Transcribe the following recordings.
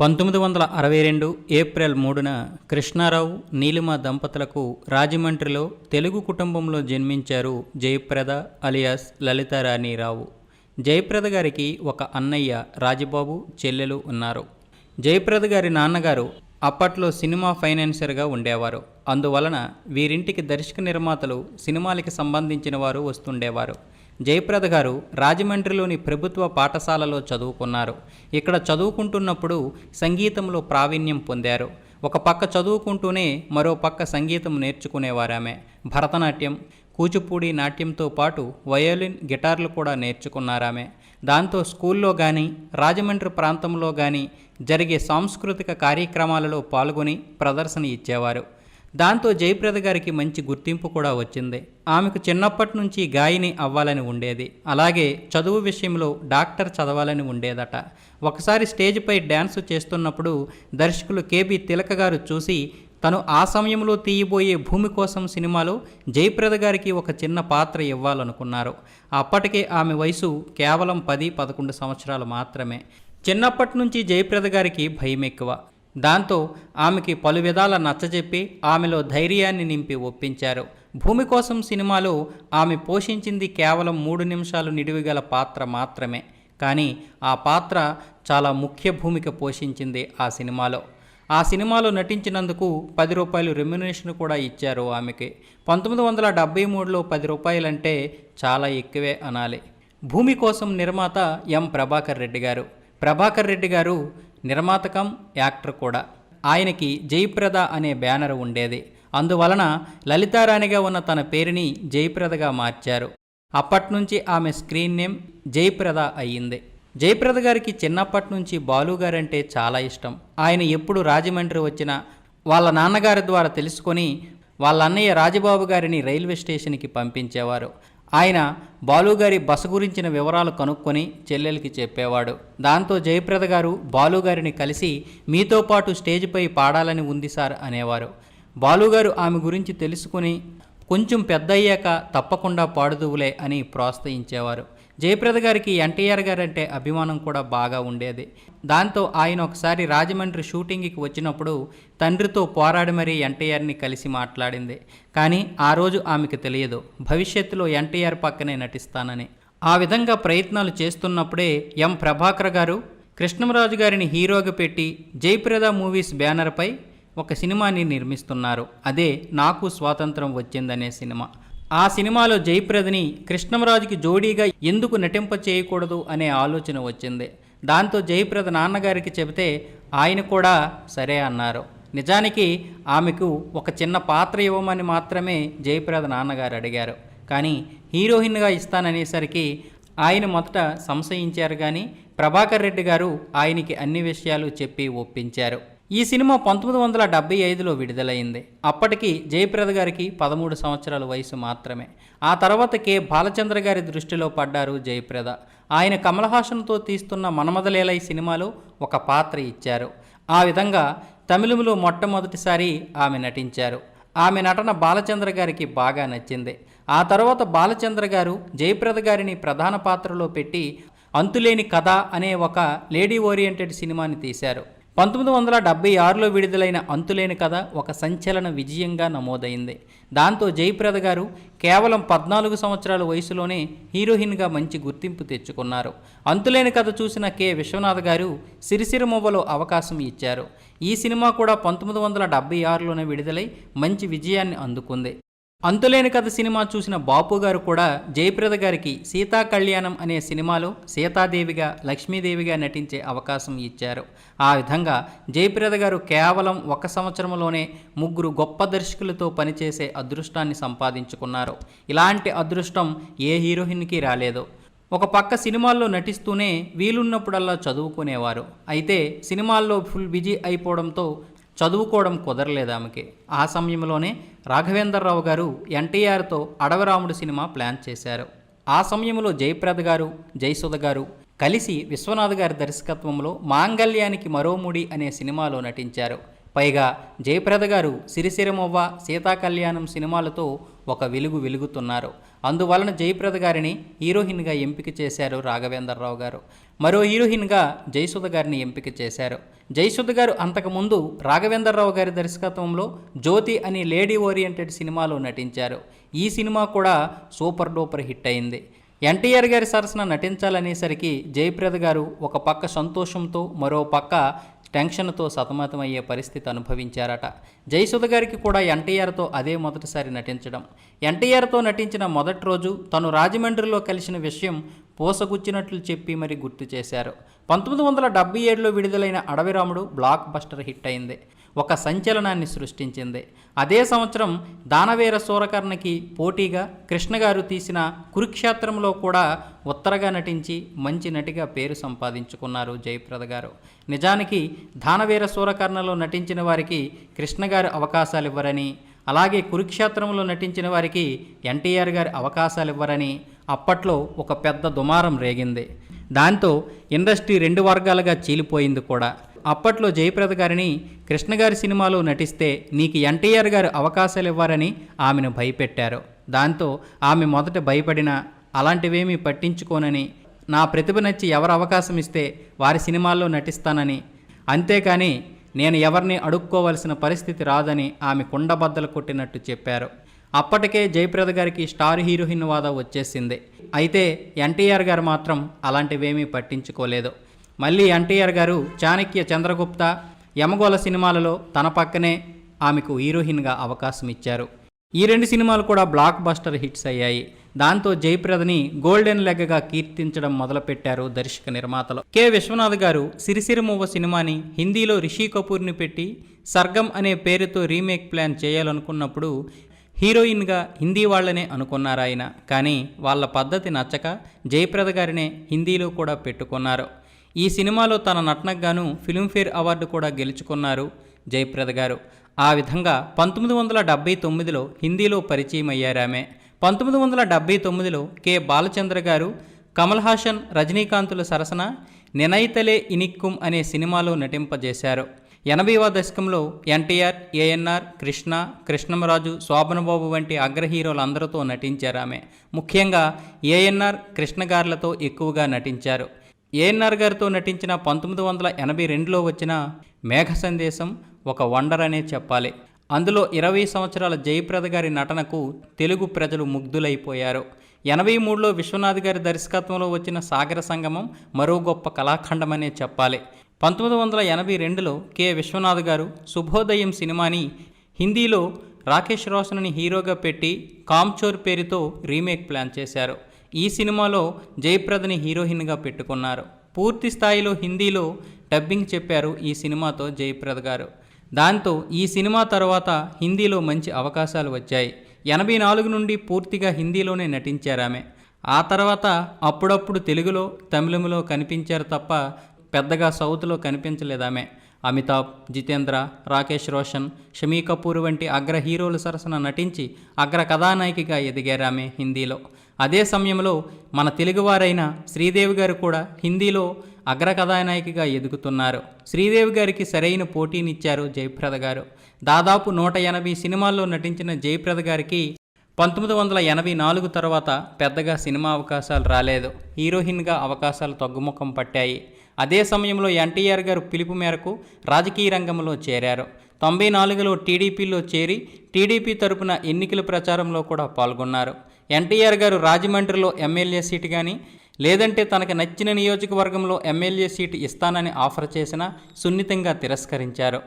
పంతొమ్మిది వందల అరవై రెండు ఏప్రిల్ మూడున కృష్ణారావు నీలిమ దంపతులకు రాజమండ్రిలో తెలుగు కుటుంబంలో జన్మించారు జయప్రద అలియాస్ లలితారాణిరావు. జయప్రద గారికి ఒక అన్నయ్య రాజబాబు చెల్లెలు ఉన్నారు. జయప్రద గారి నాన్నగారు అప్పట్లో సినిమా ఫైనాన్సర్గా ఉండేవారు. అందువలన వీరింటికి దర్శక నిర్మాతలు సినిమాలకి సంబంధించిన వారు వస్తుండేవారు. జయప్రద గారు రాజమండ్రిలోని ప్రభుత్వ పాఠశాలలో చదువుకున్నారు. ఇక్కడ చదువుకుంటున్నప్పుడు సంగీతంలో ప్రావీణ్యం పొందారు. ఒక పక్క చదువుకుంటూనే మరో పక్క సంగీతం నేర్చుకునేవారామె. భరతనాట్యం కూచిపూడి నాట్యంతో పాటు వయోలిన్ గిటార్లు కూడా నేర్చుకున్నారామె. దాంతో స్కూల్లో కానీ రాజమండ్రి ప్రాంతంలో కానీ జరిగే సాంస్కృతిక కార్యక్రమాలలో పాల్గొని ప్రదర్శన ఇచ్చేవారు. దాంతో జయప్రద గారికి మంచి గుర్తింపు కూడా వచ్చింది. ఆమెకు చిన్నప్పటి నుంచి గాయని అవ్వాలని ఉండేది. అలాగే చదువు విషయంలో డాక్టర్ చదవాలని ఉండేదట. ఒకసారి స్టేజ్పై డ్యాన్స్ చేస్తున్నప్పుడు దర్శకులు కేబి తిలక గారు చూసి తను ఆ సమయంలో తీయబోయే భూమి కోసం సినిమాలో జయప్రద గారికి ఒక చిన్న పాత్ర ఇవ్వాలనుకున్నారు. అప్పటికే ఆమె వయసు కేవలం పది పదకొండు సంవత్సరాలు మాత్రమే. చిన్నప్పటి నుంచి జయప్రద గారికి భయం ఎక్కువ దాంతో ఆమెకి పలు విధాల నచ్చజెప్పి ఆమెలో ధైర్యాన్ని నింపి ఒప్పించారు. భూమి కోసం సినిమాలో ఆమె పోషించింది కేవలం మూడు నిమిషాలు నిడివిగల పాత్ర మాత్రమే. కానీ ఆ పాత్ర చాలా ముఖ్య భూమిక పోషించింది ఆ సినిమాలో. ఆ సినిమాలో నటించినందుకు పది రూపాయలు రెమ్యునేషన్ కూడా ఇచ్చారు ఆమెకి. పంతొమ్మిది వందల డెబ్బై మూడులో పది రూపాయలంటే చాలా ఎక్కువే అనాలి. భూమి కోసం నిర్మాత ఎం ప్రభాకర్ రెడ్డి గారు. ప్రభాకర్ రెడ్డి గారు నిర్మాతకం యాక్టర్ కూడా. ఆయనకి జయప్రద అనే బ్యానర్ ఉండేది. అందువలన లలితారాణిగా ఉన్న తన పేరుని జయప్రదగా మార్చారు. అప్పట్నుంచి ఆమె స్క్రీన్ నేమ్ జయప్రద అయ్యింది. జయప్రద గారికి చిన్నప్పటి నుంచి బాలుగారంటే చాలా ఇష్టం. ఆయన ఎప్పుడు రాజమండ్రి వచ్చినా వాళ్ళ నాన్నగారి ద్వారా తెలుసుకొని వాళ్ళ అన్నయ్య రాజబాబు గారిని రైల్వే స్టేషన్కి పంపించేవారు. ఆయన బాలుగారి బస గురించిన వివరాలు కనుక్కొని చెల్లెలకి చెప్పేవాడు. దాంతో జయప్రద గారు బాలుగారిని కలిసి మీతో పాటు స్టేజ్పై పాడాలని ఉంది సార్ అనేవారు. బాలుగారు ఆమె గురించి తెలుసుకుని కొంచెం పెద్దయ్యాక తప్పకుండా పాడుదువులే అని ప్రోత్సహించేవారు. జయప్రద గారికి ఎన్టీఆర్ గారంటే అభిమానం కూడా బాగా ఉండేది. దాంతో ఆయన ఒకసారి రాజమండ్రి షూటింగ్కి వచ్చినప్పుడు తండ్రితో పోరాడి మరీ ఎన్టీఆర్ని కలిసి మాట్లాడింది. కానీ ఆ రోజు ఆమెకు తెలియదు. భవిష్యత్తులో ఎన్టీఆర్ పక్కనే నటిస్తానని. ఆ విధంగా ప్రయత్నాలు చేస్తున్నప్పుడే ఎం ప్రభాకర్ గారు కృష్ణమరాజు గారిని హీరోగా పెట్టి జయప్రద మూవీస్ బ్యానర్పై ఒక సినిమాని నిర్మిస్తున్నారు. అదే నాకు స్వాతంత్రం వచ్చిందనే సినిమా. ఆ సినిమాలో జయప్రదని కృష్ణమరాజుకి జోడీగా ఎందుకు నటింప చేయకూడదు అనే ఆలోచన వచ్చింది. దాంతో జయప్రద నాన్నగారికి చెబితే ఆయన కూడా సరే అన్నారు. నిజానికి ఆమెకు ఒక చిన్న పాత్ర ఇవ్వమని మాత్రమే జయప్రద నాన్నగారు అడిగారు. కానీ హీరోయిన్గా ఇస్తాననేసరికి ఆయన మొదట సంశయించారు కానీ ప్రభాకర్ రెడ్డి గారు ఆయనకి అన్ని విషయాలు చెప్పి ఒప్పించారు. ఈ సినిమా పంతొమ్మిది వందల డెబ్బై ఐదులో విడుదలైంది. అప్పటికి జయప్రద గారికి పదమూడు సంవత్సరాల వయసు మాత్రమే. ఆ తర్వాత కె. బాలచంద్ర గారి దృష్టిలో పడ్డారు జయప్రద. ఆయన కమల్ హాసన్తో తీస్తున్న మనమదలేలై సినిమాలో ఒక పాత్ర ఇచ్చారు. ఆ విధంగా తమిళంలో మొట్టమొదటిసారి ఆమె నటించారు. ఆమె నటన బాలచంద్ర గారికి బాగా నచ్చింది. ఆ తర్వాత బాలచంద్ర గారు జయప్రద గారిని ప్రధాన పాత్రలో పెట్టి అంతులేని కథ అనే ఒక లేడీ ఓరియంటెడ్ సినిమాని తీశారు. పంతొమ్మిది వందల డెబ్బై ఆరులో విడుదలైన అంతులేని కథ ఒక సంచలన విజయంగా నమోదైంది. దాంతో జయప్రద గారు కేవలం పద్నాలుగు సంవత్సరాల వయసులోనే హీరోయిన్గా మంచి గుర్తింపు తెచ్చుకున్నారు. అంతులేని కథ చూసిన కె. విశ్వనాథ్ గారు సిరిసిరిమొవ్వలో అవకాశం ఇచ్చారు. ఈ సినిమా కూడా పంతొమ్మిది వందల డెబ్బై ఆరులోనే విడుదలై మంచి విజయాన్ని అందుకుంది. అంతులేని కథ సినిమా చూసిన బాపు గారు కూడా జయప్రద గారికి సీతా కళ్యాణం అనే సినిమాలో సీతాదేవిగా లక్ష్మీదేవిగా నటించే అవకాశం ఇచ్చారు. ఆ విధంగా జయప్రద గారు కేవలం ఒక సంవత్సరంలోనే ముగ్గురు గొప్ప దర్శకులతో పనిచేసే అదృష్టాన్ని సంపాదించుకున్నారు. ఇలాంటి అదృష్టం ఏ హీరోయిన్కి రాలేదు. ఒక పక్క సినిమాల్లో నటిస్తూనే వీలున్నప్పుడల్లా చదువుకునేవారు. అయితే సినిమాల్లో ఫుల్ బిజీ అయిపోవడంతో చదువుకోవడం కుదరలేదు ఆమెకి. ఆ సమయంలోనే రాఘవేంద్రరావు గారు ఎన్టీఆర్తో అడవరాముడు సినిమా ప్లాన్ చేశారు. ఆ సమయంలో జయప్రద గారు జయసుధ గారు కలిసి విశ్వనాథ్ గారి దర్శకత్వంలో మాంగళ్యానికి మరోముడి అనే సినిమాలో నటించారు. పైగా జయప్రద గారు సిరిసిరమవ్వ సీతాకళ్యాణం సినిమాలతో ఒక వెలుగు వెలుగుతున్నారు. అందువలన జయప్రద గారిని హీరోయిన్గా ఎంపిక చేశారు రాఘవేంద్రరావు గారు. మరో హీరోయిన్గా జయసుధ గారిని ఎంపిక చేశారు. జయసుధ గారు అంతకుముందు రాఘవేంద్రరావు గారి దర్శకత్వంలో జ్యోతి అని లేడీ ఓరియంటెడ్ సినిమాలో నటించారు. ఈ సినిమా కూడా సూపర్ డూపర్ హిట్ అయింది. ఎన్టీఆర్ గారి సరసన నటించాలనేసరికి జయప్రద గారు ఒక పక్క సంతోషంతో మరో పక్క టెన్షన్తో సతమతమయ్యే పరిస్థితి అనుభవించారట. జయసుధ గారికి కూడా ఎన్టీఆర్తో అదే మొదటిసారి నటించడం. ఎన్టీఆర్తో నటించిన మొదటి రోజు తను రాజమండ్రిలో కలిసిన విషయం పోసగుచ్చినట్లు చెప్పి మరి గుర్తు చేశారు. పంతొమ్మిది వందల డెబ్బై ఏడులో విడుదలైన అడవిరాముడు బ్లాక్ బస్టర్ హిట్ అయింది. ఒక సంచలనాన్ని సృష్టించింది. అదే సంవత్సరం దానవీర సూరకర్ణకి పోటీగా కృష్ణ గారు తీసిన కురుక్షేత్రంలో కూడా ఉత్తరగా నటించి మంచి నటిగా పేరు సంపాదించుకున్నారు జయప్రద గారు. నిజానికి దానవీర సూరకర్ణలో నటించిన వారికి కృష్ణగారు అవకాశాలు ఇవ్వరని అలాగే కురుక్షేత్రంలో నటించిన వారికి ఎన్టీఆర్ గారి అవకాశాలు ఇవ్వరని అప్పట్లో ఒక పెద్ద దుమారం రేగింది. దాంతో ఇండస్ట్రీ రెండు వర్గాలుగా చీలిపోయింది కూడా. అప్పట్లో జయప్రద గారిని కృష్ణ గారి సినిమాలో నటిస్తే నీకు ఎన్టీఆర్ గారు అవకాశాలు ఇవ్వారని ఆమెను భయపెట్టారు. దాంతో ఆమె మొదట భయపడిన అలాంటివేమీ పట్టించుకోనని నా ప్రతిభ నచ్చి ఎవరు అవకాశం ఇస్తే వారి సినిమాల్లో నటిస్తానని. అంతేకాని నేను ఎవరిని అడుక్కోవలసిన పరిస్థితి రాదని ఆమె కుండబద్దలు కొట్టినట్టు చెప్పారు. అప్పటికే జయప్రద గారికి స్టార్ హీరోయిన్ వాదా వచ్చేసింది. అయితే ఎన్టీఆర్ గారు మాత్రం అలాంటివేమీ పట్టించుకోలేదు. మళ్ళీ ఎన్టీఆర్ గారు చాణక్య చంద్రగుప్త యమగోళ సినిమాలలో తన పక్కనే ఆమెకు హీరోయిన్గా అవకాశం ఇచ్చారు. ఈ రెండు సినిమాలు కూడా బ్లాక్ బస్టర్ హిట్స్ అయ్యాయి. దాంతో జయప్రదని గోల్డెన్ లెగ్గగా కీర్తించడం మొదలుపెట్టారు దర్శక నిర్మాతలు. కె. విశ్వనాథ్ గారు సిరిసిరిమువ్వ సినిమాని హిందీలో రిషి కపూర్ని పెట్టి సర్గం అనే పేరుతో రీమేక్ ప్లాన్ చేయాలనుకున్నప్పుడు హీరోయిన్గా హిందీ వాళ్ళనే అనుకున్నారు ఆయన కానీ వాళ్ళ పద్ధతి నచ్చక జయప్రద గారినే హిందీలో కూడా పెట్టుకున్నారు. ఈ సినిమాలో తన నటనకు గాను ఫిల్మ్ఫేర్ అవార్డు కూడా గెలుచుకున్నారు జయప్రద గారు. ఆ విధంగా పంతొమ్మిది వందల డెబ్బై తొమ్మిదిలో హిందీలో పరిచయం అయ్యారామె పంతొమ్మిది వందల డెబ్బై తొమ్మిదిలో కె. బాలచంద్ర గారు కమల్ హాసన్ రజనీకాంతుల సరసన నినైతలే ఇనిక్కుం అనే సినిమాలో నటింపజేశారు. ఎనభైవ దశకంలో ఎన్టీఆర్ ఏఎన్ఆర్ కృష్ణ కృష్ణమరాజు శోభనబాబు వంటి అగ్ర హీరోలందరితో నటించారు ఆమె. ముఖ్యంగా ఏఎన్ఆర్ కృష్ణగారులతో ఎక్కువగా నటించారు. ఏఎన్ఆర్ గారితో నటించిన పంతొమ్మిది వందల ఎనభై రెండులో వచ్చిన మేఘ సందేశం ఒక వండర్ అనే చెప్పాలి. అందులో ఇరవై సంవత్సరాల జయప్రద గారి నటనకు తెలుగు ప్రజలు ముగ్ధులైపోయారు. ఎనభై మూడులో విశ్వనాథ్ గారి దర్శకత్వంలో వచ్చిన సాగర సంగమం మరో గొప్ప కళాఖండమనే చెప్పాలి. పంతొమ్మిది వందల ఎనభై రెండులో కె. విశ్వనాథ్ గారు శుభోదయం సినిమాని హిందీలో రాకేష్ రోషన్ని హీరోగా పెట్టి కామ్చోర్ పేరుతో రీమేక్ ప్లాన్ చేశారు. ఈ సినిమాలో జయప్రదని హీరోయిన్గా పెట్టుకున్నారు. పూర్తి స్థాయిలో హిందీలో డబ్బింగ్ చెప్పారు ఈ సినిమాతో జయప్రద గారు. దాంతో ఈ సినిమా తర్వాత హిందీలో మంచి అవకాశాలు వచ్చాయి. ఎనభై నాలుగు నుండి పూర్తిగా హిందీలోనే నటించారామె ఆ తర్వాత అప్పుడప్పుడు తెలుగులో తమిళంలో కనిపించారు తప్ప పెద్దగా సౌత్లో కనిపించలేదామె అమితాబ్ జితేంద్ర రాకేష్ రోషన్ షమీ కపూర్ వంటి అగ్ర హీరోల సరసన నటించి అగ్ర కథానాయికగా ఎదిగారామె హిందీలో. అదే సమయంలో మన తెలుగువారైన శ్రీదేవి గారు కూడా హిందీలో అగ్ర కథానాయికగా ఎదుగుతున్నారు. శ్రీదేవి గారికి సరైన పోటీనిచ్చారు జయప్రద గారు. దాదాపు నూట ఎనభై సినిమాల్లో నటించిన జయప్రద గారికి పంతొమ్మిది వందల ఎనభై నాలుగు తర్వాత పెద్దగా సినిమా అవకాశాలు రాలేదు. హీరోయిన్గా అవకాశాలు తగ్గుముఖం పట్టాయి. అదే సమయంలో ఎన్టీఆర్ గారు పిలుపు మేరకు రాజకీయ రంగంలో చేరారు. తొంభై నాలుగులో టీడీపీలో చేరి టీడీపీ తరపున ఎన్నికల ప్రచారంలో కూడా పాల్గొన్నారు. ఎన్టీఆర్ గారు రాజమండ్రిలో ఎమ్మెల్యే సీటు కానీ లేదంటే తనకు నచ్చిన నియోజకవర్గంలో ఎమ్మెల్యే సీటు ఇస్తానని ఆఫర్ చేసినా సున్నితంగా తిరస్కరించారు.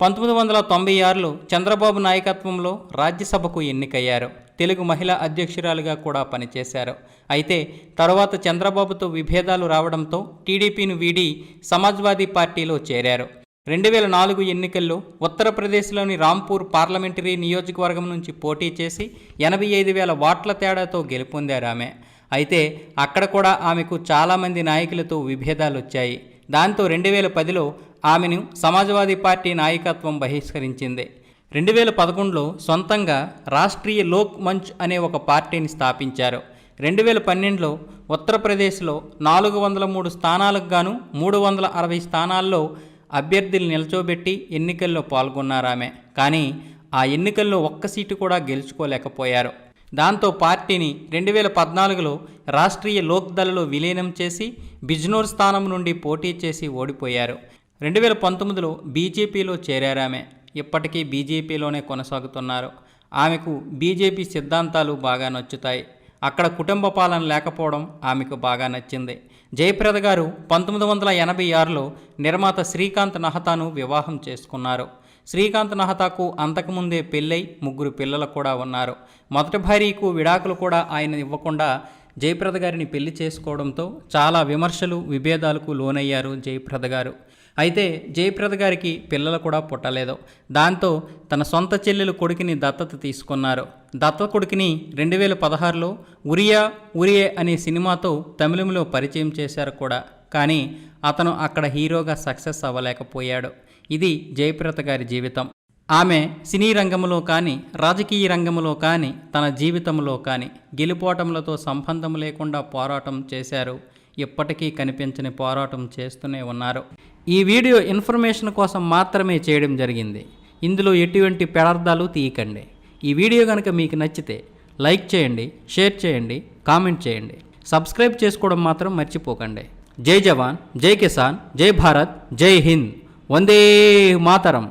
పంతొమ్మిది వందల తొంభై ఆరులో చంద్రబాబు నాయకత్వంలో రాజ్యసభకు ఎన్నికయ్యారు. తెలుగు మహిళా అధ్యక్షురాలుగా కూడా పనిచేశారు. అయితే తరువాత చంద్రబాబుతో విభేదాలు రావడంతో టీడీపీని వీడి సమాజ్వాదీ పార్టీలో చేరారు. రెండు వేల నాలుగు ఎన్నికల్లో ఉత్తరప్రదేశ్లోని రాంపూర్ పార్లమెంటరీ నియోజకవర్గం నుంచి పోటీ చేసి ఎనభై ఐదు వేల వాట్ల తేడాతో గెలుపొందారు ఆమె. అయితే అక్కడ కూడా ఆమెకు చాలామంది నాయకులతో విభేదాలు వచ్చాయి దాంతో రెండు వేల పదిలో ఆమెను సమాజ్వాదీ పార్టీ నాయకత్వం బహిష్కరించింది. రెండు వేల పదకొండులో సొంతంగా రాష్ట్రీయ లోక్ మంచ్ అనే ఒక పార్టీని స్థాపించారు. రెండు వేల పన్నెండులో ఉత్తరప్రదేశ్లో నాలుగు వందల మూడు స్థానాలకు గాను మూడు వందల అరవై స్థానాల్లో అభ్యర్థులు నిల్చోబెట్టి ఎన్నికల్లో పాల్గొన్నారామె. కానీ ఆ ఎన్నికల్లో ఒక్క సీటు కూడా గెలుచుకోలేకపోయారు. దాంతో పార్టీని రెండు వేల పద్నాలుగులో రాష్ట్రీయ లోక్దళలో విలీనం చేసి బిజ్నోర్ స్థానం నుండి పోటీ చేసి ఓడిపోయారు. రెండు వేల పంతొమ్మిదిలో బీజేపీలో చేరారామె. ఇప్పటికీ బీజేపీలోనే కొనసాగుతున్నారు. ఆమెకు బీజేపీ సిద్ధాంతాలు బాగా నచ్చుతాయి. అక్కడ కుటుంబ పాలన లేకపోవడం ఆమెకు బాగా నచ్చింది. జయప్రద గారు పంతొమ్మిది వందల ఎనభై ఆరులో నిర్మాత శ్రీకాంత్ నహతాను వివాహం చేసుకున్నారు. శ్రీకాంత్ నహతాకు అంతకుముందే పెళ్ళై ముగ్గురు పిల్లలు కూడా ఉన్నారు. మొదటి భార్యకు విడాకులు కూడా ఆయన ఇవ్వకుండా జయప్రద గారిని పెళ్ళి చేసుకోవడంతో చాలా విమర్శలు విభేదాలకు లోనయ్యారు జయప్రద గారు. అయితే జయప్రద గారికి పిల్లలు కూడా పుట్టలేదు. దాంతో తన సొంత చెల్లెలు కొడుకుని దత్తత తీసుకున్నారు. దత్త కొడుకుని రెండు వేల పదహారులో ఉరియా ఉరియే అనే సినిమాతో తమిళంలో పరిచయం చేశారు కూడా. కానీ అతను అక్కడ హీరోగా సక్సెస్ అవ్వలేకపోయాడు. ఇది జయప్రత గారి జీవితం. ఆమె సినీ రంగంలో కానీ రాజకీయ రంగంలో కానీ తన జీవితంలో కానీ గెలుపోటములతో సంబంధం లేకుండా పోరాటం చేశారు. ఇప్పటికీ కనిపించని పోరాటం చేస్తూనే ఉన్నారు. ఈ వీడియో ఇన్ఫర్మేషన్ కోసం మాత్రమే చేయడం జరిగింది. ఇందులో ఎటువంటి పెడార్థాలు తీయకండి. ఈ వీడియో కనుక మీకు నచ్చితే లైక్ చేయండి షేర్ చేయండి కామెంట్ చేయండి. సబ్స్క్రైబ్ చేసుకోవడం మాత్రం మర్చిపోకండి. జై జవాన్ జై కిసాన్ జై భారత్ జై హింద్. వందే మాతరం.